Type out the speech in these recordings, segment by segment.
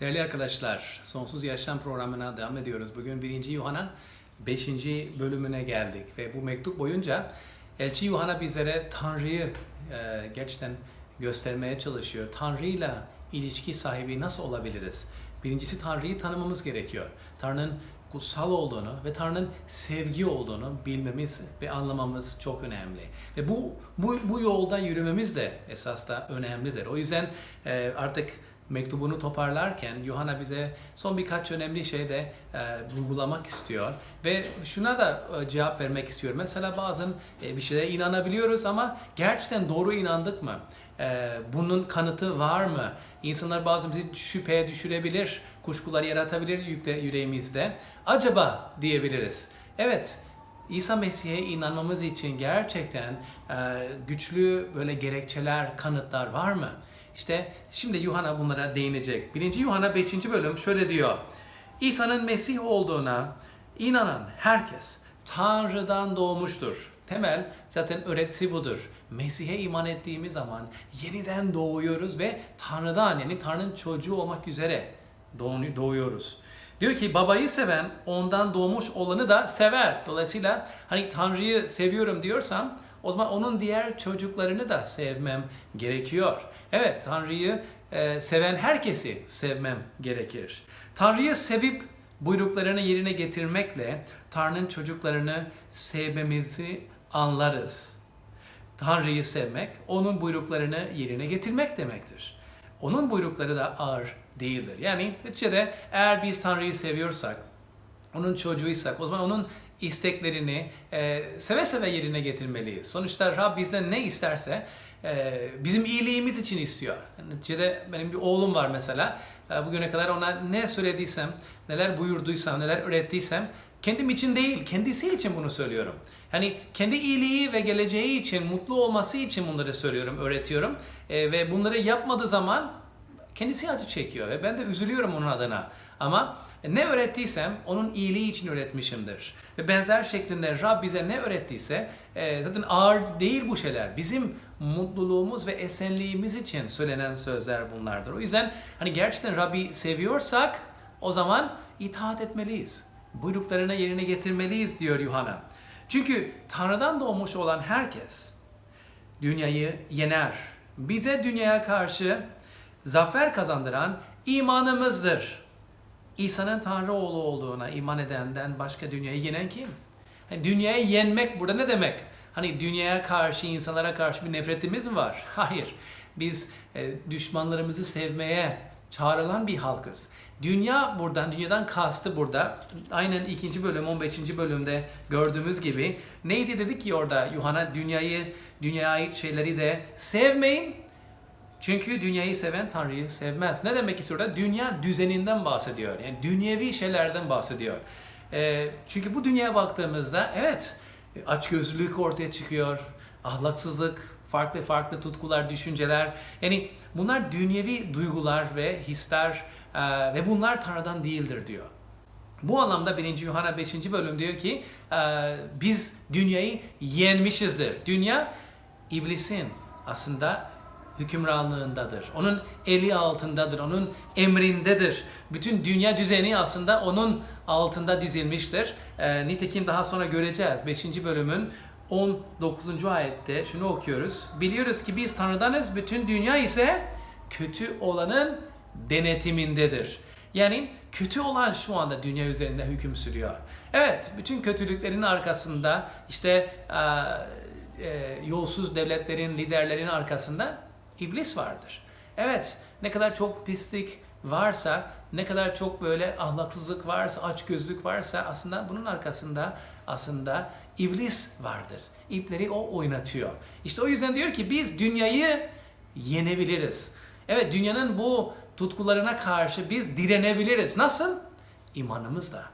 Değerli arkadaşlar, Sonsuz Yaşam programına devam ediyoruz. Bugün 1. Yuhanna 5. bölümüne geldik ve bu mektup boyunca Elçi Yuhanna bizlere Tanrı'yı e, gerçekten göstermeye çalışıyor. Tanrı'yla ilişki sahibi nasıl olabiliriz? Birincisi Tanrı'yı tanımamız gerekiyor. Tanrı'nın kutsal olduğunu ve Tanrı'nın sevgi olduğunu bilmemiz ve anlamamız çok önemli. Ve bu bu, bu yolda yürümemiz de esas da önemlidir. O yüzden e, artık mektubunu toparlarken Yuhanna bize son birkaç önemli şey de e, vurgulamak istiyor ve şuna da e, cevap vermek istiyor. Mesela bazen e, bir şeye inanabiliyoruz ama gerçekten doğru inandık mı? E, bunun kanıtı var mı? İnsanlar bazen bizi şüpheye düşürebilir, kuşkular yaratabilir yüreğimizde. Acaba diyebiliriz. Evet, İsa Mesih'e inanmamız için gerçekten e, güçlü böyle gerekçeler, kanıtlar var mı? İşte şimdi Yuhanna bunlara değinecek. 1. Yuhanna 5. bölüm şöyle diyor. İsa'nın Mesih olduğuna inanan herkes Tanrı'dan doğmuştur. Temel zaten öğretisi budur. Mesih'e iman ettiğimiz zaman yeniden doğuyoruz ve Tanrı'dan yani Tanrı'nın çocuğu olmak üzere doğu- doğuyoruz. Diyor ki babayı seven ondan doğmuş olanı da sever. Dolayısıyla hani Tanrı'yı seviyorum diyorsam o zaman onun diğer çocuklarını da sevmem gerekiyor. Evet Tanrı'yı e, seven herkesi sevmem gerekir. Tanrı'yı sevip buyruklarını yerine getirmekle Tanrı'nın çocuklarını sevmemizi anlarız. Tanrı'yı sevmek, onun buyruklarını yerine getirmek demektir. Onun buyrukları da ağır değildir. Yani neticede eğer biz Tanrı'yı seviyorsak, onun çocuğuysak o zaman onun isteklerini e, seve seve yerine getirmeliyiz. Sonuçta Rab bizden ne isterse bizim iyiliğimiz için istiyor. Neticede benim bir oğlum var mesela. E, bugüne kadar ona ne söylediysem, neler buyurduysam, neler öğrettiysem kendim için değil, kendisi için bunu söylüyorum. Hani kendi iyiliği ve geleceği için, mutlu olması için bunları söylüyorum, öğretiyorum. E, ve bunları yapmadığı zaman kendisi acı çekiyor ve ben de üzülüyorum onun adına. Ama ne öğrettiysem onun iyiliği için öğretmişimdir. Ve benzer şeklinde Rab bize ne öğrettiyse e, zaten ağır değil bu şeyler. Bizim mutluluğumuz ve esenliğimiz için söylenen sözler bunlardır. O yüzden hani gerçekten Rabbi seviyorsak o zaman itaat etmeliyiz. Buyruklarına yerine getirmeliyiz diyor Yuhanna. Çünkü Tanrı'dan doğmuş olan herkes dünyayı yener. Bize dünyaya karşı zafer kazandıran imanımızdır. İsa'nın Tanrı oğlu olduğuna iman edenden başka dünyayı yenen kim? Hani dünyayı yenmek burada ne demek? Hani dünyaya karşı, insanlara karşı bir nefretimiz mi var? Hayır. Biz e, düşmanlarımızı sevmeye çağrılan bir halkız. Dünya buradan, dünyadan kastı burada. Aynen ikinci bölüm, 15. bölümde gördüğümüz gibi. Neydi dedik ki orada Yuhanna dünyayı, dünyaya ait şeyleri de sevmeyin. Çünkü dünyayı seven Tanrı'yı sevmez. Ne demek istiyor orada? Dünya düzeninden bahsediyor. Yani dünyevi şeylerden bahsediyor. Ee, çünkü bu dünyaya baktığımızda evet açgözlülük ortaya çıkıyor. Ahlaksızlık, farklı farklı tutkular, düşünceler. Yani bunlar dünyevi duygular ve hisler e, ve bunlar Tanrı'dan değildir diyor. Bu anlamda 1. Yuhanna 5. bölüm diyor ki e, biz dünyayı yenmişizdir. Dünya iblisin aslında hükümranlığındadır. Onun eli altındadır. Onun emrindedir. Bütün dünya düzeni aslında onun altında dizilmiştir. E, nitekim daha sonra göreceğiz. 5. bölümün 19. ayette şunu okuyoruz. Biliyoruz ki biz Tanrı'danız. Bütün dünya ise kötü olanın denetimindedir. Yani kötü olan şu anda dünya üzerinde hüküm sürüyor. Evet, bütün kötülüklerin arkasında işte e, e, yolsuz devletlerin, liderlerin arkasında iblis vardır. Evet, ne kadar çok pislik varsa, ne kadar çok böyle ahlaksızlık varsa, açgözlük varsa aslında bunun arkasında aslında iblis vardır. İpleri o oynatıyor. İşte o yüzden diyor ki biz dünyayı yenebiliriz. Evet dünyanın bu tutkularına karşı biz direnebiliriz. Nasıl? İmanımızla.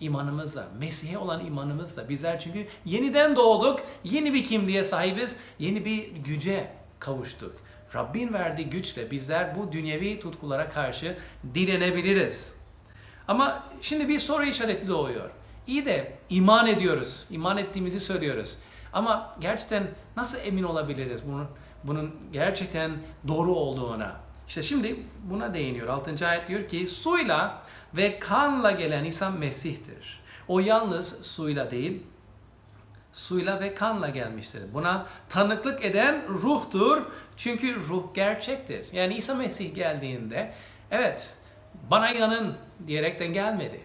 İmanımızla, Mesih'e olan imanımızla. Bizler çünkü yeniden doğduk, yeni bir kimliğe sahibiz, yeni bir güce kavuştuk. Rabbin verdiği güçle bizler bu dünyevi tutkulara karşı direnebiliriz. Ama şimdi bir soru işareti doğuyor. İyi de iman ediyoruz, iman ettiğimizi söylüyoruz. Ama gerçekten nasıl emin olabiliriz bunun, bunun gerçekten doğru olduğuna? İşte şimdi buna değiniyor. 6. ayet diyor ki suyla ve kanla gelen İsa Mesih'tir. O yalnız suyla değil, suyla ve kanla gelmiştir. Buna tanıklık eden ruhtur. Çünkü ruh gerçektir. Yani İsa Mesih geldiğinde evet bana inanın diyerekten gelmedi.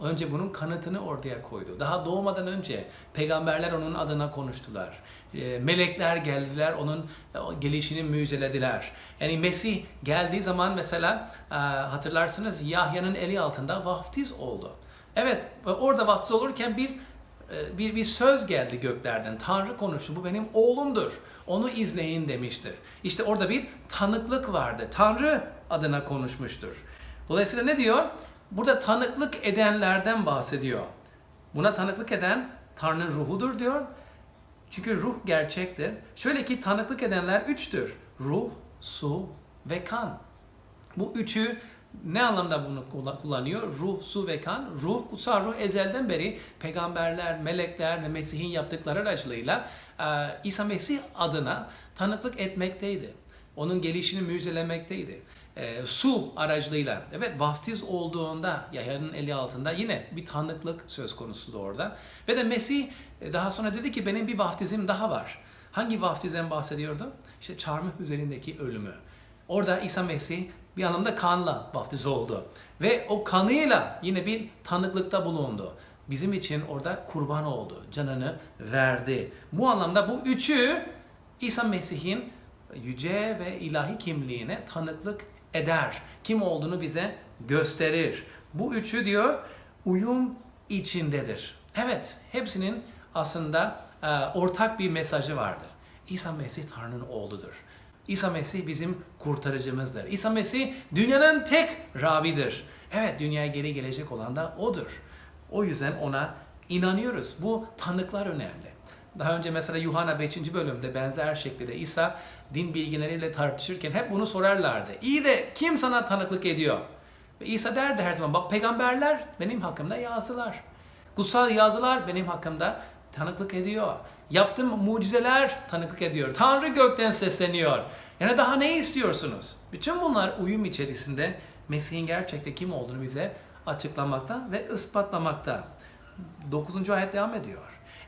Önce bunun kanıtını ortaya koydu. Daha doğmadan önce peygamberler onun adına konuştular. E, Melekler geldiler, onun e, gelişini müjdelediler. Yani Mesih geldiği zaman mesela e, hatırlarsınız Yahya'nın eli altında vaftiz oldu. Evet, orada vaftiz olurken bir e, bir, bir söz geldi göklerden. Tanrı konuştu. Bu benim oğlumdur. Onu izleyin demiştir. İşte orada bir tanıklık vardı. Tanrı adına konuşmuştur. Dolayısıyla ne diyor? Burada tanıklık edenlerden bahsediyor. Buna tanıklık eden Tanrı'nın ruhudur diyor. Çünkü ruh gerçektir. Şöyle ki tanıklık edenler üçtür. Ruh, su ve kan. Bu üçü ne anlamda bunu kullanıyor? Ruh, su ve kan. Ruh, kutsal ruh ezelden beri peygamberler, melekler ve Mesih'in yaptıkları aracılığıyla İsa Mesih adına tanıklık etmekteydi. Onun gelişini müjdelemekteydi. Su aracılığıyla, evet vaftiz olduğunda Yahya'nın eli altında yine bir tanıklık söz konusu da orada. Ve de Mesih daha sonra dedi ki benim bir vaftizim daha var. Hangi vaftizden bahsediyordu? İşte çarmıh üzerindeki ölümü. Orada İsa Mesih bir anlamda kanla vaftiz oldu. Ve o kanıyla yine bir tanıklıkta bulundu. Bizim için orada kurban oldu. Canını verdi. Bu anlamda bu üçü İsa Mesih'in yüce ve ilahi kimliğine tanıklık eder. Kim olduğunu bize gösterir. Bu üçü diyor uyum içindedir. Evet, hepsinin aslında e, ortak bir mesajı vardır. İsa Mesih Tanrı'nın oğludur. İsa Mesih bizim kurtarıcımızdır. İsa Mesih dünyanın tek Rabidir. Evet dünyaya geri gelecek olan da O'dur. O yüzden O'na inanıyoruz. Bu tanıklar önemli. Daha önce mesela Yuhanna 5. bölümde benzer şekilde İsa din bilginleriyle tartışırken hep bunu sorarlardı. İyi de kim sana tanıklık ediyor? Ve İsa derdi her zaman bak peygamberler benim hakkımda yazdılar. Kutsal yazılar benim hakkımda tanıklık ediyor. Yaptığım mucizeler tanıklık ediyor. Tanrı gökten sesleniyor. Yani daha ne istiyorsunuz? Bütün bunlar uyum içerisinde Mesih'in gerçekte kim olduğunu bize açıklamakta ve ispatlamakta. 9. ayet devam ediyor.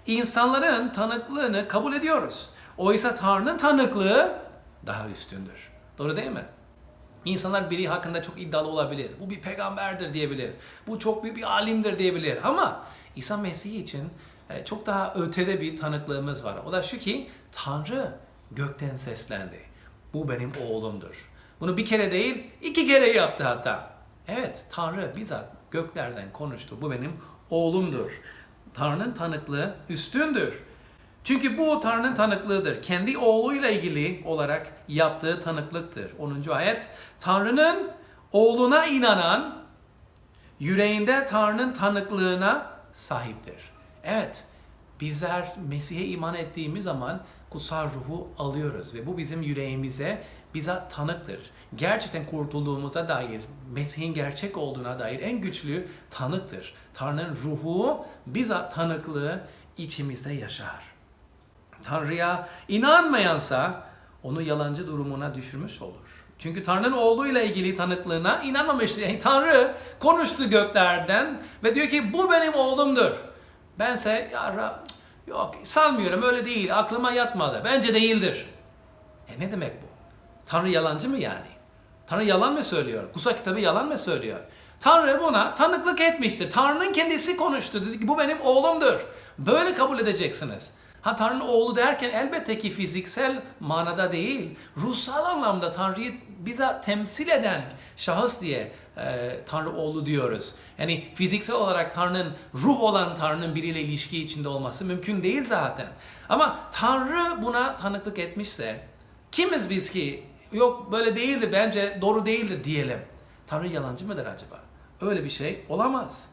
İnsanların tanıklığını kabul ediyoruz. Oysa Tanrı'nın tanıklığı daha üstündür. Doğru değil mi? İnsanlar biri hakkında çok iddialı olabilir. Bu bir peygamberdir diyebilir. Bu çok büyük bir alimdir diyebilir. Ama İsa Mesih için çok daha ötede bir tanıklığımız var. O da şu ki Tanrı gökten seslendi. Bu benim oğlumdur. Bunu bir kere değil iki kere yaptı hatta. Evet Tanrı bizzat göklerden konuştu. Bu benim oğlumdur. Tanrı'nın tanıklığı üstündür. Çünkü bu Tanrı'nın tanıklığıdır. Kendi oğluyla ilgili olarak yaptığı tanıklıktır. 10. ayet. Tanrı'nın oğluna inanan yüreğinde Tanrı'nın tanıklığına sahiptir. Evet, bizler Mesih'e iman ettiğimiz zaman kutsal ruhu alıyoruz ve bu bizim yüreğimize bize tanıktır. Gerçekten kurtulduğumuza dair, Mesih'in gerçek olduğuna dair en güçlü tanıktır. Tanrı'nın ruhu bize tanıklığı içimizde yaşar. Tanrı'ya inanmayansa onu yalancı durumuna düşürmüş olur. Çünkü Tanrı'nın oğluyla ilgili tanıklığına inanmamıştır. Yani Tanrı konuştu göklerden ve diyor ki bu benim oğlumdur. Bense ya Rab, yok sanmıyorum öyle değil aklıma yatmadı. Bence değildir. E ne demek bu? Tanrı yalancı mı yani? Tanrı yalan mı söylüyor? Kusa kitabı yalan mı söylüyor? Tanrı buna tanıklık etmiştir. Tanrı'nın kendisi konuştu. Dedi ki bu benim oğlumdur. Böyle kabul edeceksiniz. Ha Tanrı'nın oğlu derken elbette ki fiziksel manada değil, ruhsal anlamda Tanrı'yı bize temsil eden şahıs diye e, Tanrı oğlu diyoruz. Yani fiziksel olarak Tanrı'nın ruh olan Tanrı'nın biriyle ilişki içinde olması mümkün değil zaten. Ama Tanrı buna tanıklık etmişse kimiz biz ki yok böyle değildir bence doğru değildir diyelim. Tanrı yalancı mıdır acaba? Öyle bir şey olamaz.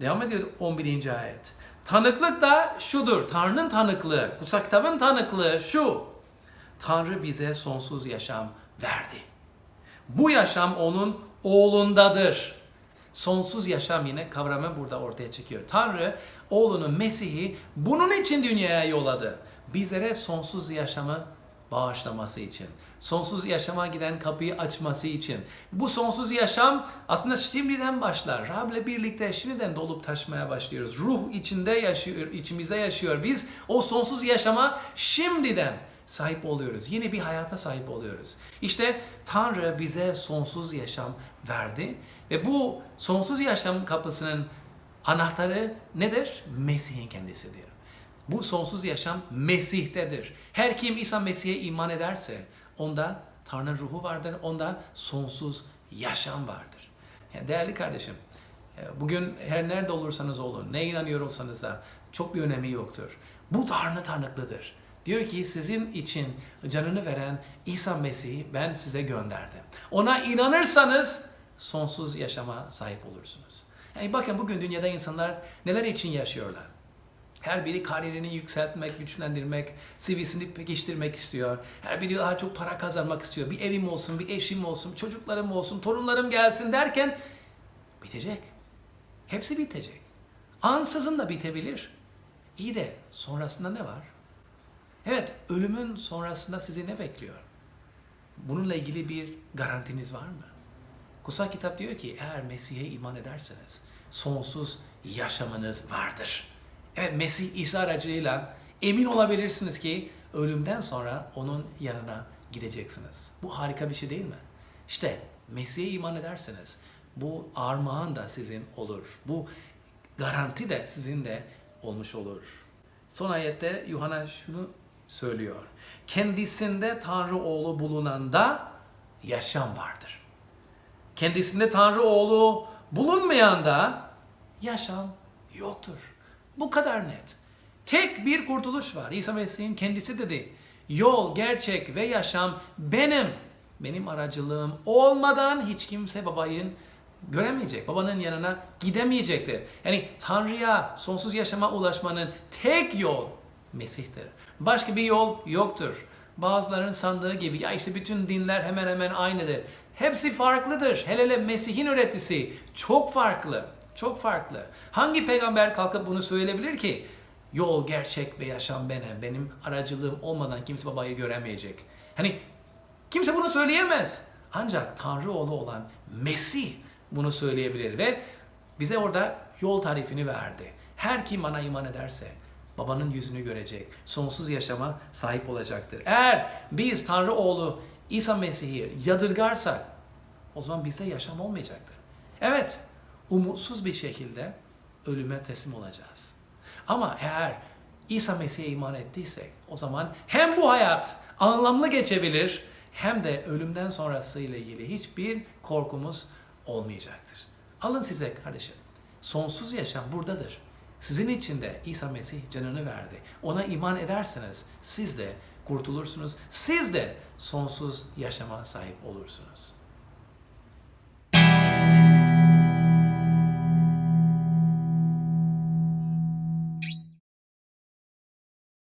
Devam ediyor 11. ayet. Tanıklık da şudur. Tanrı'nın tanıklığı, kutsal kitabın tanıklığı şu. Tanrı bize sonsuz yaşam verdi. Bu yaşam onun oğlundadır. Sonsuz yaşam yine kavramı burada ortaya çıkıyor. Tanrı oğlunu Mesih'i bunun için dünyaya yolladı. Bizlere sonsuz yaşamı bağışlaması için. Sonsuz yaşama giden kapıyı açması için. Bu sonsuz yaşam aslında şimdiden başlar. Rab'le birlikte şimdiden dolup taşmaya başlıyoruz. Ruh içinde yaşıyor, içimizde yaşıyor. Biz o sonsuz yaşama şimdiden sahip oluyoruz. Yeni bir hayata sahip oluyoruz. İşte Tanrı bize sonsuz yaşam verdi ve bu sonsuz yaşam kapısının anahtarı nedir? Mesih'in kendisidir. Bu sonsuz yaşam Mesih'tedir. Her kim İsa Mesih'e iman ederse onda Tanrı ruhu vardır, onda sonsuz yaşam vardır. Yani değerli kardeşim, e, bugün her nerede olursanız olun, ne inanıyor olsanız da çok bir önemi yoktur. Bu Tanrı tanıklıdır. Diyor ki sizin için canını veren İsa Mesih'i ben size gönderdim. Ona inanırsanız sonsuz yaşama sahip olursunuz. Yani bakın bugün dünyada insanlar neler için yaşıyorlar. Her biri kariyerini yükseltmek, güçlendirmek, CV'sini pekiştirmek istiyor. Her biri daha çok para kazanmak istiyor. Bir evim olsun, bir eşim olsun, çocuklarım olsun, torunlarım gelsin derken bitecek. Hepsi bitecek. Ansızın da bitebilir. İyi de sonrasında ne var? Evet, ölümün sonrasında sizi ne bekliyor? Bununla ilgili bir garantiniz var mı? Kutsal kitap diyor ki eğer Mesih'e iman ederseniz sonsuz yaşamınız vardır. Evet Mesih İsa aracılığıyla emin olabilirsiniz ki ölümden sonra onun yanına gideceksiniz. Bu harika bir şey değil mi? İşte Mesih'e iman ederseniz bu armağan da sizin olur. Bu garanti de sizin de olmuş olur. Son ayette Yuhanna şunu söylüyor. Kendisinde Tanrı oğlu bulunanda yaşam vardır. Kendisinde Tanrı oğlu bulunmayanda yaşam yoktur. Bu kadar net. Tek bir kurtuluş var. İsa Mesih'in kendisi dedi. Yol, gerçek ve yaşam benim. Benim aracılığım olmadan hiç kimse babayın göremeyecek. Babanın yanına gidemeyecektir. Yani Tanrı'ya sonsuz yaşama ulaşmanın tek yol Mesih'tir. Başka bir yol yoktur. Bazılarının sandığı gibi ya işte bütün dinler hemen hemen aynıdır. Hepsi farklıdır. Hele hele Mesih'in öğretisi çok farklı. Çok farklı. Hangi peygamber kalkıp bunu söyleyebilir ki? Yol, gerçek ve yaşam benim. Benim aracılığım olmadan kimse babayı göremeyecek. Hani kimse bunu söyleyemez. Ancak Tanrı oğlu olan Mesih bunu söyleyebilir ve bize orada yol tarifini verdi. Her kim bana iman ederse babanın yüzünü görecek, sonsuz yaşama sahip olacaktır. Eğer biz Tanrı oğlu İsa Mesih'i yadırgarsak o zaman bizde yaşam olmayacaktır. Evet, umutsuz bir şekilde ölüme teslim olacağız. Ama eğer İsa Mesih'e iman ettiysek o zaman hem bu hayat anlamlı geçebilir hem de ölümden sonrası ile ilgili hiçbir korkumuz olmayacaktır. Alın size kardeşim. Sonsuz yaşam buradadır. Sizin için de İsa Mesih canını verdi. Ona iman ederseniz siz de kurtulursunuz. Siz de sonsuz yaşama sahip olursunuz.